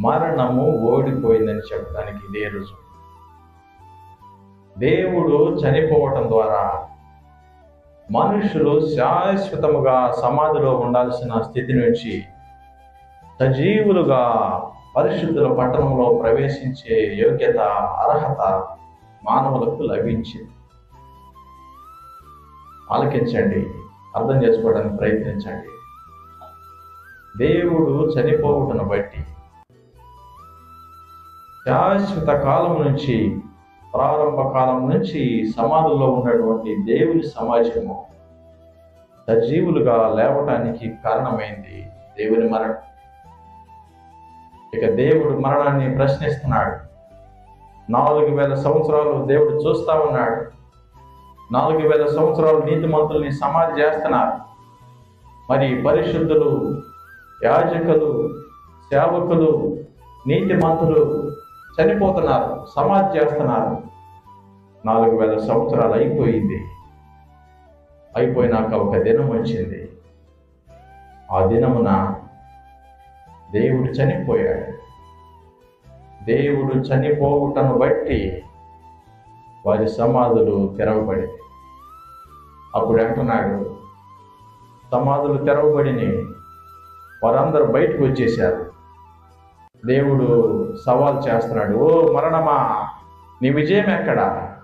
మరణము ఓడిపోయిందని చెప్పడానికి ఇదే రుజువు. దేవుడు చనిపోవటం ద్వారా మనుషులు శాశ్వతముగా సమాధిలో ఉండాల్సిన స్థితి నుంచి సజీవులుగా పరిశుద్ధుల పట్టణంలో ప్రవేశించే యోగ్యత అర్హత మానవులకు లభించింది. ఆలకించండి అర్థం చేసుకోవడానికి ప్రయత్నించండి. దేవుడు చనిపోవటను బట్టి శాశ్వత కాలం నుంచి ప్రారంభ కాలం నుంచి సమాధుల్లో ఉన్నటువంటి దేవుని సమాజము సజీవులుగా లేవటానికి కారణమైంది దేవుని మరణం. ఇక దేవుడు మరణాన్ని ప్రశ్నిస్తున్నాడు. నాలుగు వేల సంవత్సరాలు దేవుడు చూస్తా ఉన్నాడు. నాలుగు వేల సంవత్సరాలు నీతిమంతుల్ని సమాధి చేస్తున్నారు. మరి పరిశుద్ధులు యాజకులు సేవకులు నీతిమంతులు చనిపోతున్నారు సమాధి చేస్తున్నారు. నాలుగు వేల సంవత్సరాలు అయిపోయింది. అయిపోయినాక ఒక దినం వచ్చింది. ఆ దినమున దేవుడు చనిపోయాడు. దేవుడు చనిపోవుటను బట్టి వారి సమాధులు తెరవబడింది అప్పుడు అంటున్నాడు సమాధులు తెరవబడిని వారందరూ బయటకు వచ్చేశారు. దేవుడు సవాల్ చేస్తున్నాడు ఓ మరణమా? నీ విజయం ఎక్కడా?